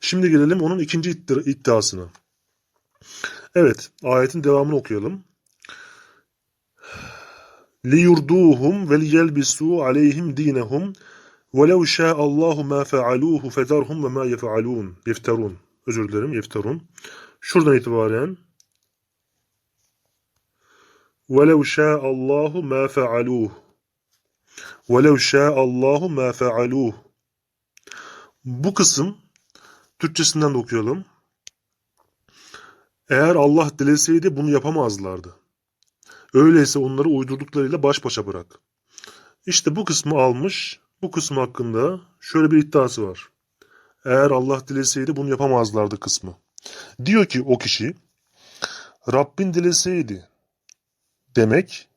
Şimdi gelelim onun ikinci iddia- iddiasına. Evet, ayetin devamını okuyalım. لِيُرْدُوهُمْ وَلِيَلْبِسُوا عَلَيْهِمْ دِينَهُمْ وَلَوْ شَاءَ اللّٰهُ مَا فَعَلُوهُ فَذَرْهُمْ وَمَا يَفْعَلُونَ يَفْتَرُونَ Özür dilerim, yefterun. Şuradan itibaren وَلَوْ شَاءَ اللّٰهُ مَا فَعَلُوهُ وَلَوْ شَاءَ اللّٰهُ مَا فَعَلُوهُ bu kısım Türkçesinden de okuyalım. Eğer Allah dileseydi bunu yapamazlardı. Öyleyse onları uydurduklarıyla baş başa bırak. İşte bu kısmı almış, bu kısım hakkında şöyle bir iddiası var. Eğer Allah dileseydi bunu yapamazlardı kısmı. Diyor ki o kişi, Rabbin dileseydi demek,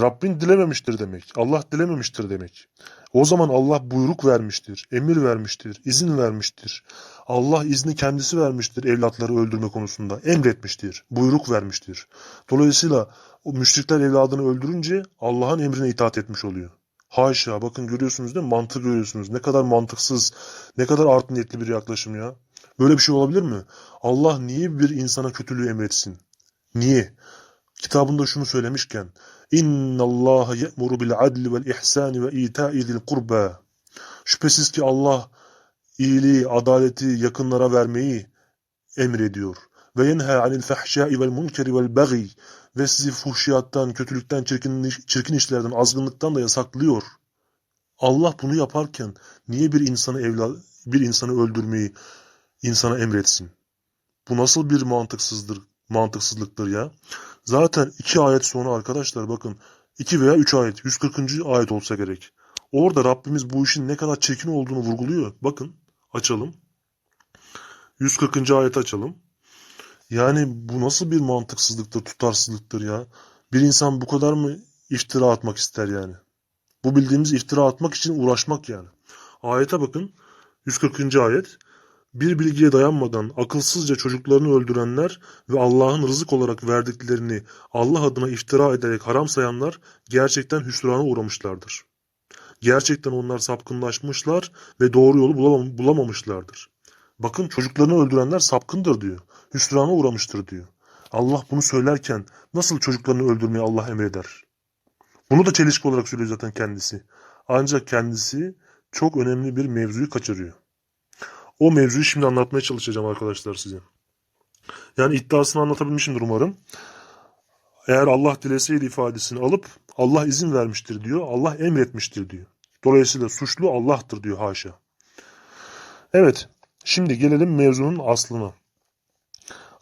Rabbin dilememiştir demek, Allah dilememiştir demek. O zaman Allah buyruk vermiştir, emir vermiştir, izin vermiştir. Allah izni kendisi vermiştir evlatları öldürme konusunda. Emretmiştir, buyruk vermiştir. Dolayısıyla o müşrikler evladını öldürünce Allah'ın emrine itaat etmiş oluyor. Haşa bakın görüyorsunuz değil mi? Mantık görüyorsunuz. Ne kadar mantıksız, ne kadar art niyetli bir yaklaşım ya. Böyle bir şey olabilir mi? Allah niye bir insana kötülüğü emretsin? Niye? Kitabında şunu söylemişken bil adli vel ihsani ve ita'i zil kurba. Şüphesiz ki Allah iyiliği, adaleti yakınlara vermeyi emrediyor. Ve yenha anil fahşai vel munkeri vel bagi ve sizi fuhşiyattan, kötülükten, çirkin, çirkin işlerden, azgınlıktan da yasaklıyor. Allah bunu yaparken niye bir insanı evla, bir insanı öldürmeyi insana emretsin? Bu nasıl bir mantıksızdır, mantıksızlıktır ya? Zaten iki ayet sonra arkadaşlar bakın iki veya üç ayet 140. ayet olsa gerek. Orada Rabbimiz bu işin ne kadar çirkin olduğunu vurguluyor. Bakın açalım. 140. ayeti açalım. Yani bu nasıl bir mantıksızlıktır, tutarsızlıktır ya? Bir insan bu kadar mı iftira atmak ister yani? Bu bildiğimiz iftira atmak için uğraşmak yani. Ayete bakın. 140. ayet. Bir bilgiye dayanmadan akılsızca çocuklarını öldürenler ve Allah'ın rızık olarak verdiklerini Allah adına iftira ederek haram sayanlar gerçekten hüsrana uğramışlardır. Gerçekten onlar sapkınlaşmışlar ve doğru yolu bulamam- bulamamışlardır. Bakın çocuklarını öldürenler sapkındır diyor. Hüsrana uğramıştır diyor. Allah bunu söylerken nasıl çocuklarını öldürmeyi Allah emreder? Bunu da çelişki olarak söylüyor zaten kendisi. Ancak kendisi çok önemli bir mevzuyu kaçırıyor. O mevzuyu şimdi anlatmaya çalışacağım arkadaşlar size. Yani iddiasını anlatabilmişimdir umarım. Eğer Allah dileseydi ifadesini alıp Allah izin vermiştir diyor, Allah emretmiştir diyor. Dolayısıyla suçlu Allah'tır diyor haşa. Evet, şimdi gelelim mevzunun aslına.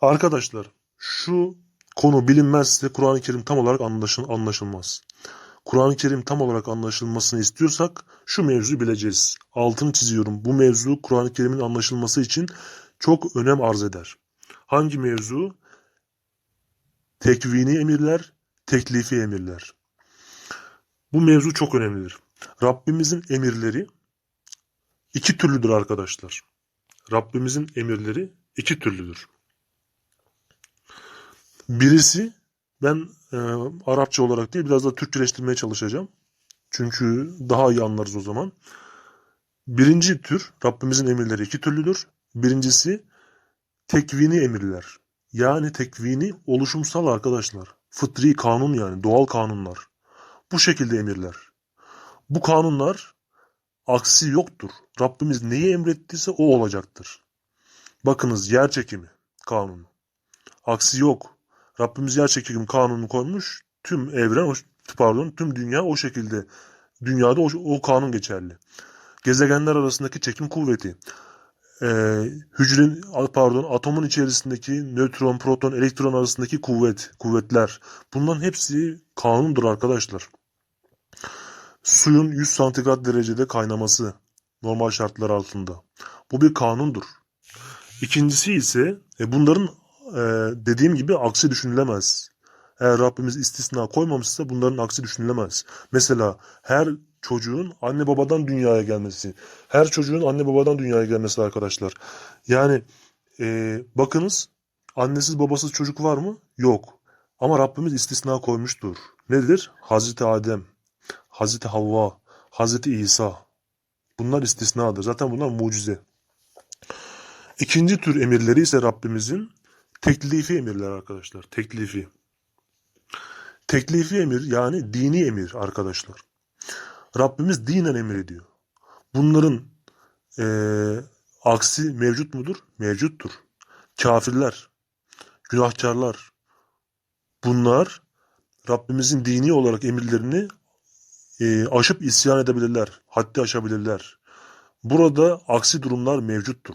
Arkadaşlar, şu konu bilinmezse Kur'an-ı Kerim tam olarak anlaşıl anlaşılmaz. Kur'an-ı Kerim tam olarak anlaşılmasını istiyorsak şu mevzuyu bileceğiz. Altını çiziyorum. Bu mevzu Kur'an-ı Kerim'in anlaşılması için çok önem arz eder. Hangi mevzu? Tekvini emirler, teklifi emirler. Bu mevzu çok önemlidir. Rabbimizin emirleri iki türlüdür arkadaşlar. Rabbimizin emirleri iki türlüdür. Birisi ben e, Arapça olarak değil biraz da Türkçeleştirmeye çalışacağım. Çünkü daha iyi anlarız o zaman. Birinci tür Rabbimizin emirleri iki türlüdür. Birincisi tekvini emirler. Yani tekvini oluşumsal arkadaşlar. Fıtri kanun yani doğal kanunlar. Bu şekilde emirler. Bu kanunlar aksi yoktur. Rabbimiz neyi emrettiyse o olacaktır. Bakınız yer çekimi kanunu. Aksi yok. Rabbimiz yer çekimi kanunu koymuş. Tüm evren, pardon tüm dünya o şekilde. Dünyada o, o kanun geçerli. Gezegenler arasındaki çekim kuvveti, e, hücrenin, pardon atomun içerisindeki nötron, proton, elektron arasındaki kuvvet, kuvvetler. Bunların hepsi kanundur arkadaşlar. Suyun 100 santigrat derecede kaynaması normal şartlar altında. Bu bir kanundur. İkincisi ise e, bunların e, dediğim gibi aksi düşünülemez. Eğer Rabbimiz istisna koymamışsa bunların aksi düşünülemez. Mesela her çocuğun anne babadan dünyaya gelmesi. Her çocuğun anne babadan dünyaya gelmesi arkadaşlar. Yani e, bakınız annesiz babasız çocuk var mı? Yok. Ama Rabbimiz istisna koymuştur. Nedir? Hazreti Adem, Hazreti Havva, Hazreti İsa. Bunlar istisnadır. Zaten bunlar mucize. İkinci tür emirleri ise Rabbimizin teklifi emirler arkadaşlar. Teklifi. Teklifi emir yani dini emir arkadaşlar. Rabbimiz dinen emir ediyor. Bunların eee, aksi mevcut mudur? Mevcuttur. Kafirler, günahkarlar bunlar Rabbimizin dini olarak emirlerini eee, aşıp isyan edebilirler. Haddi aşabilirler. Burada aksi durumlar mevcuttur.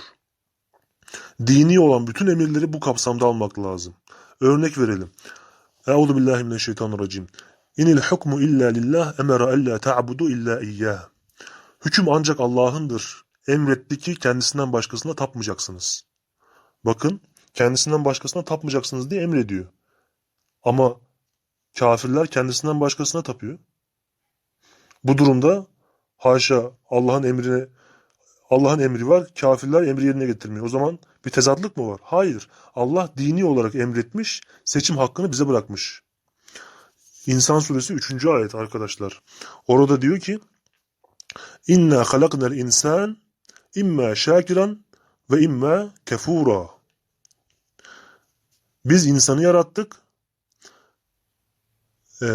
Dini olan bütün emirleri bu kapsamda almak lazım. Örnek verelim. Euzu billahi mineşşeytanirracim. İnil hukmu illa lillah emara alla ta'budu illa iyyah. Hüküm ancak Allah'ındır. Emretti ki kendisinden başkasına tapmayacaksınız. Bakın kendisinden başkasına tapmayacaksınız diye emrediyor. Ama kafirler kendisinden başkasına tapıyor. Bu durumda haşa Allah'ın emrine Allah'ın emri var, kafirler emri yerine getirmiyor. O zaman bir tezatlık mı var? Hayır. Allah dini olarak emretmiş, seçim hakkını bize bırakmış. İnsan suresi 3. ayet arkadaşlar. Orada diyor ki İnna halaknel insan imma şakiran ve imma kefura. Biz insanı yarattık. Ee,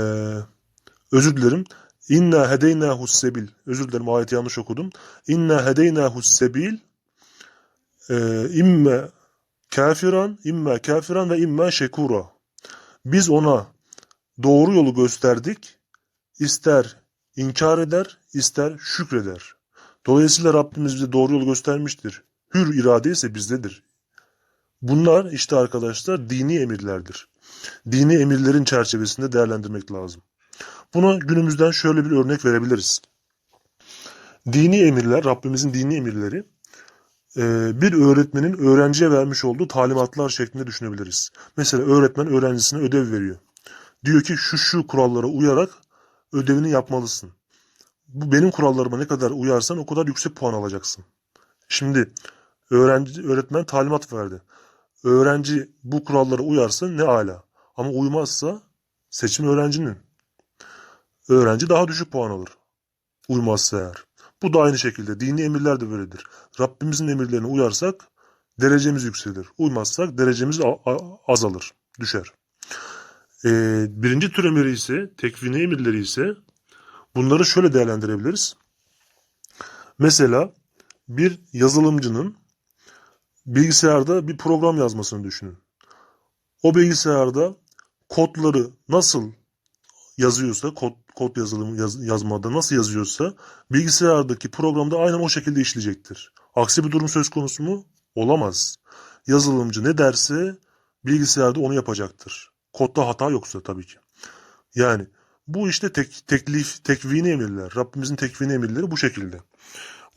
özür dilerim. İnna hedeynahu sebil. Özür dilerim ayeti yanlış okudum. İnna hedeynahu sebil. Ee, imme kafiran, imme kafiran ve imme şekura. Biz ona doğru yolu gösterdik. İster inkar eder, ister şükreder. Dolayısıyla Rabbimiz bize doğru yolu göstermiştir. Hür irade ise bizdedir. Bunlar işte arkadaşlar dini emirlerdir. Dini emirlerin çerçevesinde değerlendirmek lazım. Buna günümüzden şöyle bir örnek verebiliriz. Dini emirler, Rabbimizin dini emirleri e, bir öğretmenin öğrenciye vermiş olduğu talimatlar şeklinde düşünebiliriz. Mesela öğretmen öğrencisine ödev veriyor. Diyor ki şu şu kurallara uyarak ödevini yapmalısın. Bu benim kurallarıma ne kadar uyarsan o kadar yüksek puan alacaksın. Şimdi öğrenci öğretmen talimat verdi. Öğrenci bu kurallara uyarsa ne ala. Ama uymazsa seçim öğrencinin. Öğrenci daha düşük puan alır. Uymazsa eğer. Bu da aynı şekilde. Dini emirler de böyledir. Rabbimizin emirlerine uyarsak derecemiz yükselir. Uymazsak derecemiz azalır, düşer. Ee, birinci tür emiri ise, tekvini emirleri ise bunları şöyle değerlendirebiliriz. Mesela bir yazılımcının bilgisayarda bir program yazmasını düşünün. O bilgisayarda kodları nasıl yazıyorsa, kod, kod yazılımı yaz- yazmada nasıl yazıyorsa bilgisayardaki programda aynen o şekilde işleyecektir. Aksi bir durum söz konusu mu? Olamaz. Yazılımcı ne derse bilgisayarda onu yapacaktır. Kodda hata yoksa tabii ki. Yani bu işte tek, teklif, tekvini emirler. Rabbimizin tekvini emirleri bu şekilde.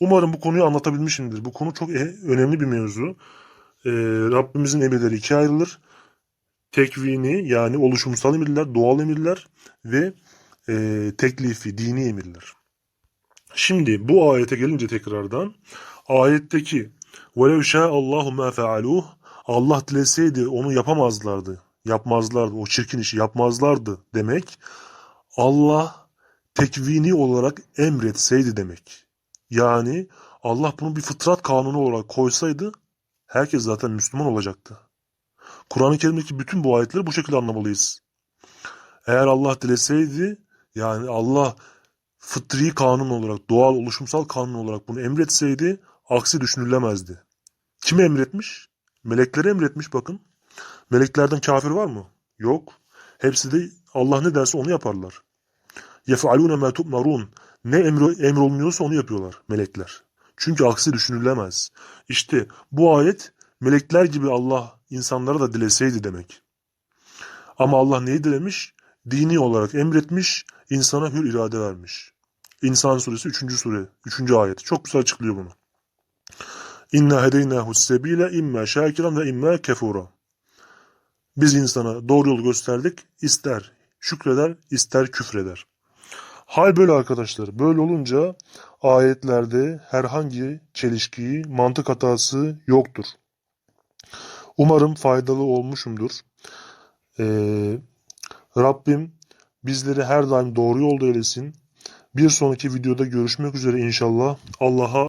Umarım bu konuyu anlatabilmişimdir. Bu konu çok e- önemli bir mevzu. Ee, Rabbimizin emirleri ikiye ayrılır Tekvini yani oluşumsal emirler, doğal emirler ve e, teklifi, dini emirler. Şimdi bu ayete gelince tekrardan ayetteki وَلَوْ شَاءَ اللّٰهُ مَا فَعَلُوهُ Allah dileseydi onu yapamazlardı. Yapmazlardı. O çirkin işi yapmazlardı demek. Allah tekvini olarak emretseydi demek. Yani Allah bunu bir fıtrat kanunu olarak koysaydı herkes zaten Müslüman olacaktı. Kur'an-ı Kerim'deki bütün bu ayetleri bu şekilde anlamalıyız. Eğer Allah dileseydi yani Allah fıtri kanun olarak, doğal oluşumsal kanun olarak bunu emretseydi aksi düşünülemezdi. Kim emretmiş? Melekleri emretmiş bakın. Meleklerden kafir var mı? Yok. Hepsi de Allah ne derse onu yaparlar. يَفْعَلُونَ مَا تُؤْمَرُونَ Ne emri, emrolmuyorsa onu yapıyorlar melekler. Çünkü aksi düşünülemez. İşte bu ayet melekler gibi Allah insanlara da dileseydi demek. Ama Allah neyi dilemiş? Dini olarak emretmiş, insana hür irade vermiş. İnsan suresi 3. sure, 3. ayet. Çok güzel açıklıyor bunu. İnna hedeynahu sebile imma şakiran ve imma kefura. Biz insana doğru yolu gösterdik. İster şükreder, ister küfreder. Hal böyle arkadaşlar. Böyle olunca ayetlerde herhangi çelişki, mantık hatası yoktur. Umarım faydalı olmuşumdur. Ee, Rabbim bizleri her daim doğru yolda eylesin. Bir sonraki videoda görüşmek üzere inşallah. Allah'a